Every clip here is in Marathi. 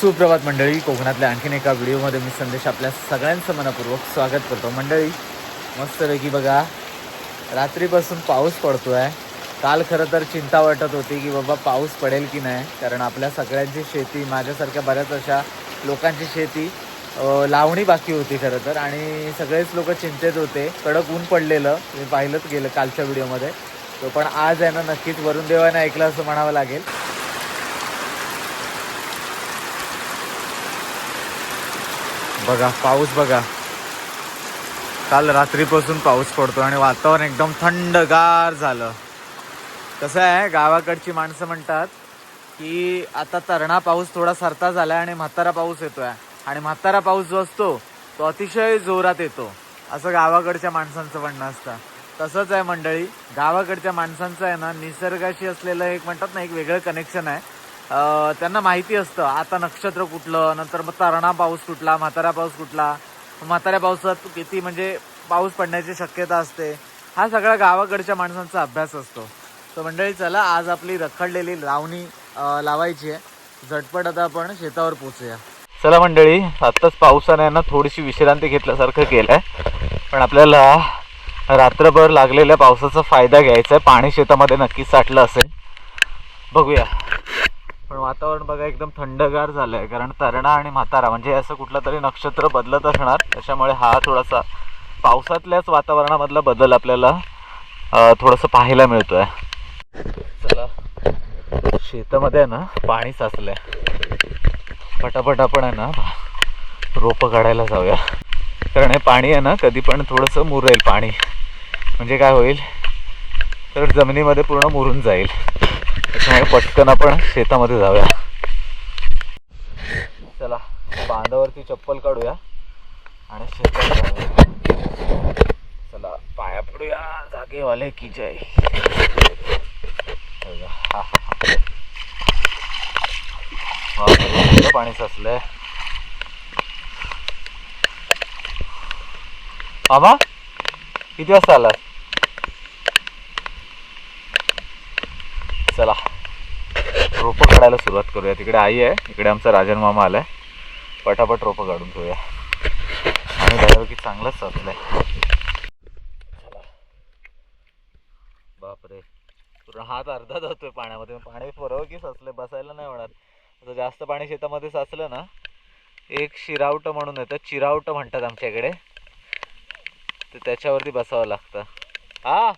सुप्रभात मंडळी. कोकणातल्या आणखीन एका व्हिडिओमध्ये मी संदेश आपल्या सगळ्यांचं मनपूर्वक स्वागत करतो. मंडळी मस्तपैकी बघा रात्रीपासून पाऊस पडतो आहे काल खरं तर चिंता वाटत होती की बाबा पाऊस पडेल की नाही कारण आपल्या सगळ्यांची शेती माझ्यासारख्या बऱ्याच अशा लोकांची शेती लावणी बाकी होती खरं तर. आणि सगळेच लोक चिंतेत होते. कडक ऊन पडलेलं मी पाहिलंच गेलं कालच्या व्हिडिओमध्ये. तो पण आज आहे ना नक्कीच वरुण देवाने ऐकलं असं म्हणावं लागेल. बघा पाऊस बघा. काल रात्रीपासून पाऊस पडतो आणि वातावरण एकदम थंडगार झालं. कसं आहे गावाकडची माणसं म्हणतात की आता तरणा पाऊस थोडा सरता झाला आणि म्हातारा पाऊस येतोय. आणि म्हातारा पाऊस जो असतो तो अतिशय जोरात येतो. असं गावाकडच्या माणसांचं म्हणणं असतं. तसंच आहे मंडळी गावाकडच्या माणसांचं आहे ना निसर्गाशी असलेलं एक म्हणतात ना एक वेगळं कनेक्शन आहे. त्यांना माहिती असतं आता नक्षत्र कुठलं नंतर मग तरणा पाऊस कुठला म्हातारा पाऊस कुठला. म्हाताऱ्या पावसात किती म्हणजे पाऊस पडण्याची शक्यता असते. हा सगळा गावाकडच्या माणसांचा अभ्यास असतो. तर मंडळी चला आज आपली रखडलेली लावणी लावायची आहे. झटपट आता आपण शेतावर पोचूया चला मंडळी आत्ताच पावसाने ना थोडीशी विश्रांती घेतल्यासारखं केलंय. पण आपल्याला रात्रभर लागलेल्या पावसाचा फायदा घ्यायचा आहे. पाणी शेतामध्ये नक्कीच साठलं असेल. बघूया. पण वातावरण बघा एकदम थंडगार झालं आहे कारण तरणा आणि म्हातारा म्हणजे असं कुठलं तरी नक्षत्र बदलत असणार. त्याच्यामुळे हा थोडासा पावसातल्याच वातावरणामधला बदल आपल्याला थोडंसं पाहायला मिळतोय. चला शेतामध्ये आहे ना पाणी साचलंय. पटापट आपण आहे ना रोपं काढायला जाऊया. कारण हे पाणी आहे ना कधी पण थोडंसं मुरेल पाणी. म्हणजे काय होईल? तर जमिनीमध्ये पूर्ण मुरून जाईल. त्याच्यामुळे पटकन आपण शेतामध्ये जाऊया. चला बांधावरती चप्पल काढूया आणि शेतात जाऊया. चला पाया पडूया. जागेवाले की जय. हा, पाणी साचलंय. मामा किती वाजता आलास? चला. रोपं काढायला सुरुवात करूया. तिकडे आई आहे. इकडे आमचा राजन मामा आलाय. पटापट रोपं काढून ठेवूया. आणि बऱ्यापैकी चांगलंच साचलंय. चला. बापरे. पूर्ण हात अर्धा जातोय पाण्यामध्ये. पाणी बरोबर की साचलंय बसायला नाही होणार. आता जास्त पाणी शेतामध्ये साचलं ना एक शिरावटं म्हणून येतं. चिरावटं म्हणतात आमच्या इकडे तर त्याच्यावरती बसावं लागतं. हा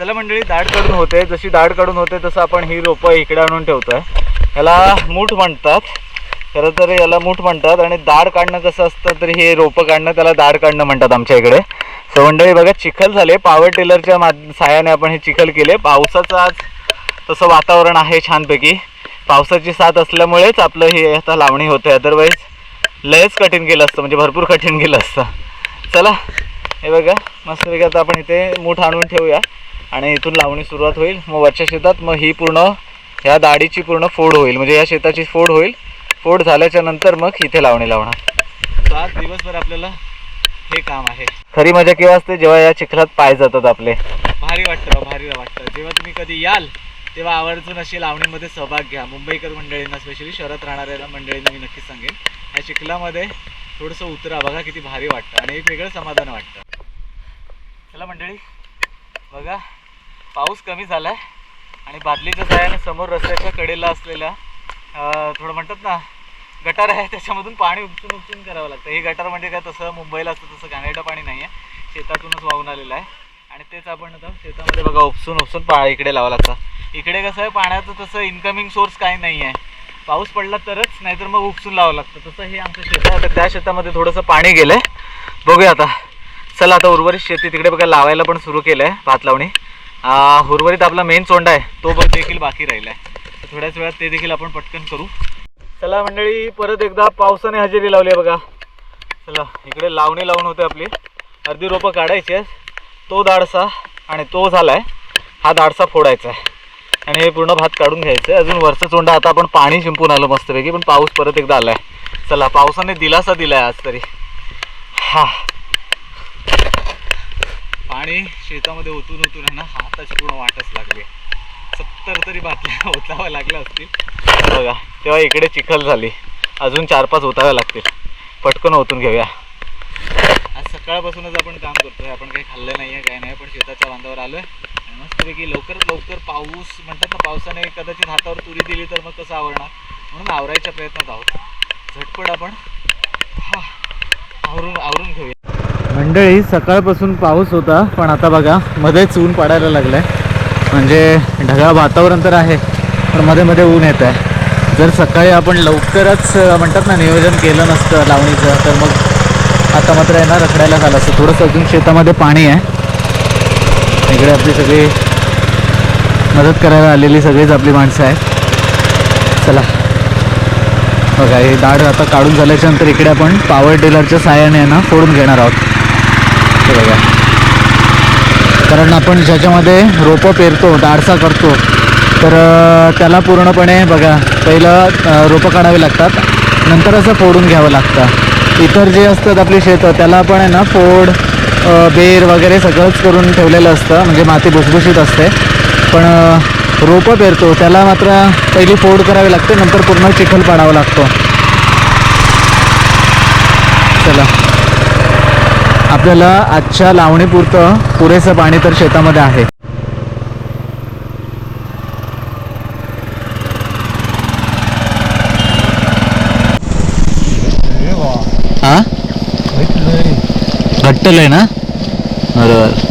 चला मंडळी दाढ काढून होते. जशी दाढ काढून होते तसं आपण ही रोपं इकडे आणून ठेवतोय. याला मूठ म्हणतात. खरं तर याला मूठ म्हणतात आणि दाढ काढणं कसं असतं तर हे रोपं काढणं त्याला दाढ काढणं म्हणतात आमच्या इकडे. सो मंडळी बघा चिखल झाले. पॉवर टेलरच्या मा साह्याने आपण हे चिखल केले. पावसाचं आज तसं वातावरण आहे छानपैकी. पावसाची साथ असल्यामुळेच आपलं हे आता लावणी होते अदरवाईज लयच कठीण गेलं असतं. म्हणजे भरपूर कठीण गेलं असतं. चला हे बघा. मस्तपैकी आता आपण इथे मूठ आणून ठेवूया. आणि इथून लावणी सुरुवात होईल. मग वरच्या शेतात मग ही पूर्ण ह्या दाढीची पूर्ण फोड होईल. म्हणजे या शेताची फोड होईल. फोड झाल्याच्यानंतर मग इथे लावणी लावणार. तर आज दिवसभर आपल्याला हे काम आहे. खरी मजा केव्हा असते? जेव्हा या चिखलात पाय जातात आपले. भारी वाटतं भारी वाटतं. जेव्हा तुम्ही कधी याल तेव्हा आवर्जून अशी लावणीमध्ये सहभाग घ्या. मुंबईकर मंडळींना स्पेशली शहरात राहणाऱ्या मंडळींना मी नक्कीच सांगेन. या चिखलामध्ये थोडंसं उतरा. बघा किती भारी वाटतं. आणि एक वेगळं समाधान वाटतं. चला मंडळी बघा. पाऊस कमी झाला आहे आणि बादलीच्या साह्याने समोर रस्त्याच्या कडेला असलेल्या थोडं म्हणतात ना गटार आहे त्याच्यामधून पाणी उपचून उपचून करावं लागतं. हे गटार म्हणजे काय तसं मुंबईला असतं तसं घाणेरडं पाणी नाही आहे शेतातूनच वाहून आलेलं आहे. आणि तेच आपण आता शेतामध्ये बघा उपसून उपसून पा इकडे लावा लागतं. इकडे कसं आहे पाण्याचं तसं इन्कमिंग सोर्स काही नाही आहे पाऊस पडला तरच नाहीतर मग उपसून लावावं लागतं. तसं हे आमचं शेत आहे. तर त्या शेतामध्ये थोडंसं पाणी गेलं आहे बघूया आता. चला आता उर्वरित शेती तिकडे बघा लावायला पण सुरू केलं आहे भात लावणी उर्वरित आपला मेन चोंडा आहे तो बघ देखील बाकी राहिला आहे थोड्याच वेळात ते देखील आपण पटकन करू. चला मंडळी परत एकदा पावसाने हजेरी लावली आहे बघा. चला इकडे लावणी लावून होते आपली. अर्धी रोपं काढायची आहेत. तो दाडसा आणि तो झाला आहे हा दाडसा फोडायचा आहे. आणि हे पूर्ण भात काढून घ्यायचं आहे. अजून वरचं चोंडा आता आपण पाणी शिंपून आलं मस्तपैकी पण पाऊस परत एकदा आला आहे चला पावसाने दिलासा दिला आहे आज तरी. हा. पाणी शेतामध्ये ओतून ओतून आहे ना हाताची पूर्ण वाटच लागली. सत्तर तरी बाटल्या ओताव्या लागल्या असतील. बघा तेव्हा इकडे चिखल झाली. अजून चार पाच ओताव्या लागतील. पटकन ओतून घेऊया. आज सकाळपासूनच आपण काम करतोय. आपण काही खाल्लं नाही आहे काही नाही पण शेताच्या बांधावर आलो आहे आणि मस्तपैकी लवकरात लवकर पाऊस म्हणतात ना पावसाने कदाचित हातावर तुरी दिली तर मग कसं आवरणार? म्हणून आवरायच्या प्रयत्नात आहोत. झटपट आपण हा आवरून आवरून घेऊया. मंडळी सकाळपासून पाऊस होता पण आता बघा मध्येच ऊन पडायला आहे म्हणजे ढगाळ वातावरण तर आहे पण मध्ये मध्ये ऊन येत आहे. जर सकाळी आपण लवकरच म्हणतात ना नियोजन केलं नसतं लावणीचं तर मग आता मात्र आहे ना रखडायला झालं असतं थोडंसं अजून शेतामध्ये पाणी आहे. इकडे आपली सगळी मदत करायला आलेली सगळीच आपली माणसं आहेत. चला. बघा हे दाढ आता काढून झाल्याच्यानंतर इकडे आपण पॉवर टिलरच्या साहाय्याने ना फोडून घेणार आहोत. हे बघा. कारण आपण ज्याच्यामध्ये रोपं पेरतो डाळसा करतो तर त्याला पूर्णपणे बघा पहिलं रोपं काढावी लागतात. नंतर असं फोडून घ्यावं लागतं. इतर जे असतात आपली शेतं त्याला आपण आहे ना फोड बेर वगैरे सगळंच करून ठेवलेलं असतं. म्हणजे माती भुसभुशीत असते. पण रोपं पेरतो त्याला मात्र पहिली फोड करावी लागते नंतर पूर्ण चिखल पाडावा लागतो चला आपल्याला आजच्या लावणीपुरतं पुरेसं पाणी तर शेतामध्ये आहे. हा घट्टलंय ना? बरोबर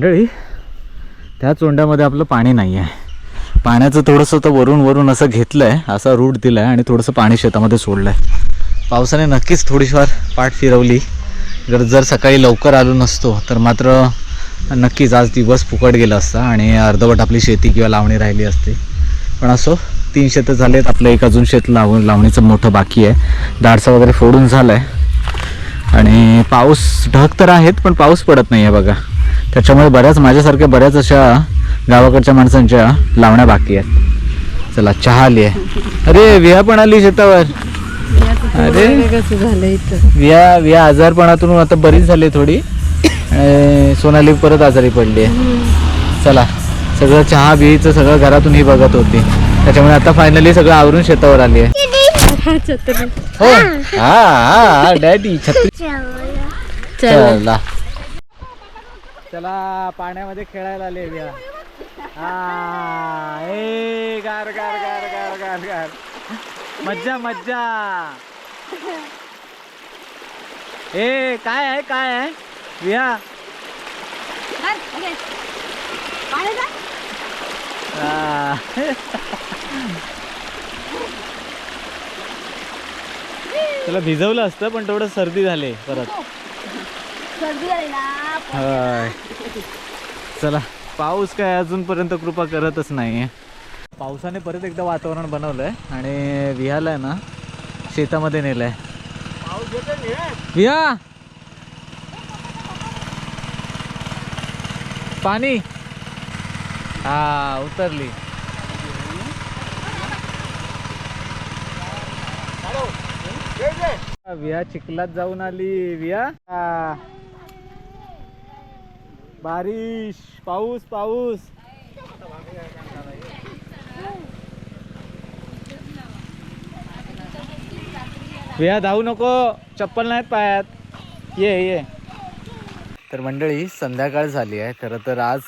मंडळी त्या चोंड्यामध्ये आपलं पाणी नाही आहे. पाण्याचं थोडंसं तर वरून वरून असं घेतलं आहे असा रूट दिला आहे आणि थोडंसं पाणी शेतामध्ये सोडलं आहे पावसाने नक्कीच थोडीफार पाठ फिरवली. जर जर सकाळी लवकर आलो नसतो तर मात्र नक्कीच आज दिवस फुकट गेला असता आणि अर्धवट आपली शेती किंवा लावणी राहिली असते. पण असो तीन शेतं झालेत आपलं एक अजून शेत लाव लावणीचं मोठं बाकी आहे. दाडसा वगैरे फोडून झालं आहे आणि पाऊस ढग तर आहेत पण पाऊस पडत नाही आहे बघा. त्याच्यामुळे बऱ्याच माझ्यासारख्या बऱ्याच अशा गावाकडच्या माणसांच्या लावण्या बाकी आहेत. चला चहा आली आहे अरे विया पण आली शेतावर. अरे. विया विया आजारपणातून आता बरीच झाली थोडी. सोनाली परत आजारी पडली आहे. चला सगळं चहा बिईचं सगळं घरातून ही बघत होती. त्याच्यामुळे आता फायनली सगळं आवरून शेतावर आली आहे. हो. हा हा डॅडी छत्री. चला. चला पाण्यामध्ये खेळायला आले विया हा ए गार गार गार गार गार गार. मज्जा मज्जा. ए काय आहे काय आहे? विया हा. त्याला भिजवलं असतं पण थोडं सर्दी झाले परत. सर्दी आली ना होय. चला पाऊस काय अजूनपर्यंत कृपा करतच नाही. पावसाने परत एकदा वातावरण बनवलंय आणि विहालाय ना शेतामध्ये नेलंय. विहा! पाणी! हा उतरली. विया चिखलात जाऊन आली विया हा. बारिश पाऊस पाऊस. विया धावू नको. चप्पल नाहीत पायात. ये ये. तर मंडळी संध्याकाळ झाली आहे. खरं तर आज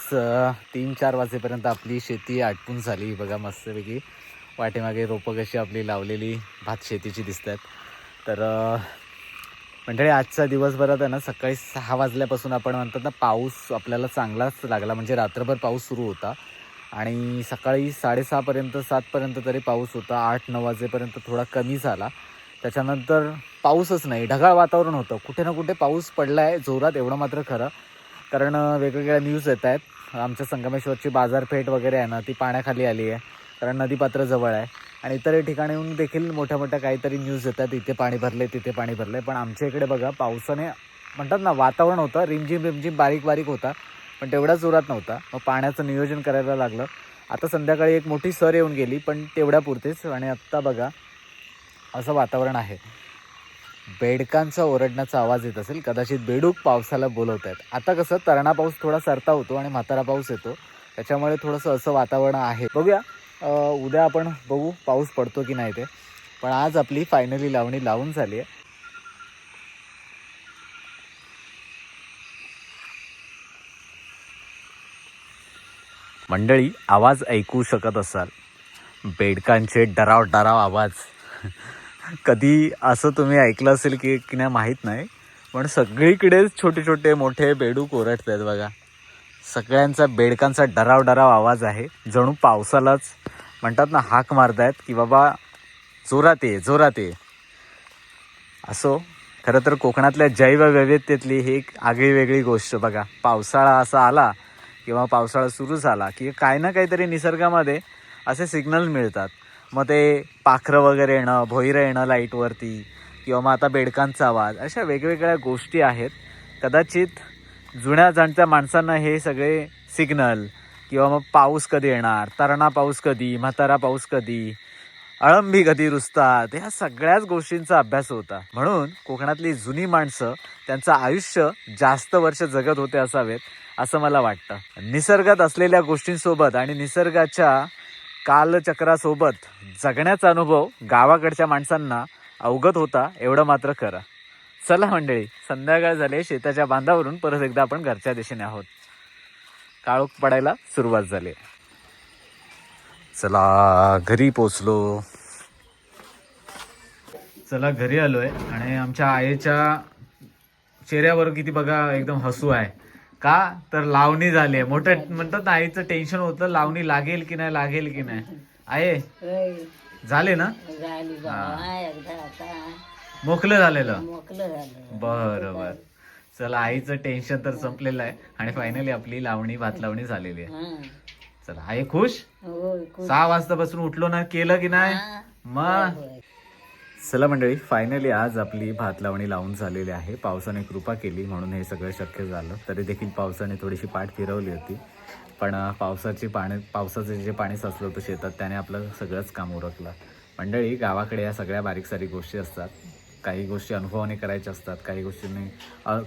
तीन चार वाजेपर्यंत आपली शेती आटपून झाली. बघा मस्तपैकी वाटेमागे रोपं कशी आपली लावलेली भात शेतीची दिसतात तर मंडळी आजचा दिवसभरात आहे ना सकाळी सहा वाजल्यापासून आपण म्हणतात ना पाऊस आपल्याला चांगलाच लागला. म्हणजे रात्रभर पाऊस सुरू होता. आणि सकाळी साडेसहापर्यंत सातपर्यंत तरी पाऊस होता. आठ नऊ वाजेपर्यंत थोडा कमी झाला. त्याच्यानंतर पाऊसच नाही. ढगाळ वातावरण होतं. कुठे ना कुठे पाऊस पडला आहे जोरात एवढं मात्र खरं. कारण वेगवेगळ्या न्यूज येत आहेत. आमच्या संगमेश्वरची बाजारपेठ वगैरे आहे ना ती पाण्याखाली आली आहे. कारण नदीपात्र जवळ आहे. आणि इतर ठिकाणीहून देखील मोठ्या मोठ्या काहीतरी न्यूज येतात. इथे पाणी भरले तिथे पाणी भरले पण आमच्या इकडे बघा पावसाने म्हणतात ना वातावरण होतं. रिमझिम रिमझिम बारीक बारीक होता पण तेवढ्या जोरात नव्हता. मग पाण्याचं नियोजन करायला लागलं. आता संध्याकाळी एक मोठी सर येऊन गेली पण तेवढ्यापुरतीच. आणि आत्ता बघा असं वातावरण आहे. बेडकांचा ओरडण्याचा आवाज येत असेल. कदाचित बेडूक पावसाला बोलवत आहेत. आता कसं तरणा पाऊस थोडा सरता होतो आणि म्हातारा पाऊस येतो. त्याच्यामुळे थोडंसं असं वातावरण आहे. बघूया. उद्या आपण बघू पाऊस पडतो की नाही ते. पण आज आपली फायनली लावणी लावून झाली आहे. मंडळी आवाज ऐकू शकत असाल. बेडकांचे डराव डराव आवाज. कधी असं तुम्ही ऐकलं असेल की की नाही माहीत नाही. पण सगळीकडेच छोटे छोटे मोठे बेडूक ओरडत आहेत बघा. सगळ्यांचा बेडकांचा डराव डराव आवाज आहे. जणू पावसालाच म्हणतात ना हाक मारतायत की बाबा जोरात ये जोरात ये. असो खरं तर कोकणातल्या जैवविविधतेतली ही एक आगळी वेगळी गोष्ट. बघा पावसाळा असा आला किंवा पावसाळा सुरू झाला की काय ना काहीतरी निसर्गामध्ये असे सिग्नल मिळतात. मग ते पाखरं वगैरे येणं भोईरं येणं लाईटवरती किंवा मग आता बेडकांचा आवाज अशा वेगवेगळ्या गोष्टी आहेत. कदाचित जुन्या जाणत्या माणसांना हे सगळे सिग्नल किंवा मग पाऊस कधी येणार तरणा पाऊस कधी म्हातारा पाऊस कधी अळंबी कधी रुजतात ह्या सगळ्याच गोष्टींचा अभ्यास होता. म्हणून कोकणातली जुनी माणसं त्यांचं आयुष्य जास्त वर्ष जगत होते असावेत असं मला वाटतं. निसर्गात असलेल्या गोष्टींसोबत आणि निसर्गाच्या कालचक्रासोबत जगण्याचा अनुभव गावाकडच्या माणसांना अवगत होता एवढं मात्र खरं. चला मंडळी संध्याकाळ झाले शेताच्या बांधावरून परत एकदा आपण घरच्या दिशेने आहोत. काळोख पडायला सुरुवात झाली चला घरी पोचलो चला घरी आलोय. आणि आमच्या आईच्या चेहऱ्यावर किती बघा एकदम हसू आहे. का? तर लावणी झाली आहे. मोठं म्हणतात ना आईचं टेन्शन होतं लावणी लागेल की नाही लागेल की नाही. आहे झाले ना? मोकलं झालेलं. मोकलं झालं बरं बर चला आईचं टेन्शन तर संपलेलं आहे. आणि फायनली आपली लावणी भात लावणी झालेली आहे. हा. चला आई खुश? होय खूप सहा वाजतापासून उठलो ना केलं की नाही. मग? होय. चला मंडळी फायनली आज आपली भात लावणी लावून झालेली आहे. पावसाने कृपा केली म्हणून हे सगळं शक्य झालं. तरी देखील पावसाने थोडीशी पाठ फिरवली होती. पण अं, पावसाची पाणी पावसाचं जे पाणी साचलं होतं शेतात त्याने आपलं सगळंच काम उरकलं. मंडळी गावाकडे या सगळ्या बारीक सारीक गोष्टी असतात. काही गोष्टी अनुभवाने करायच्या असतात काही गोष्टींनी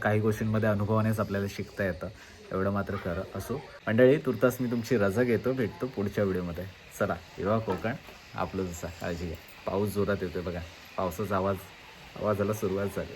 काही गोष्टींमध्ये अनुभवानेच आपल्याला शिकता येतं. एवढं मात्र खरं असो. मंडळी तुर्तास मी तुमची रजा घेतो भेटतो पुढच्या व्हिडिओमध्ये. चला येवा कोकण आपलं जसा काळजी घ्या. पाऊस जोरात येतोय बघा. पावसाचा आवाज आवाजाला सुरुवात झाली.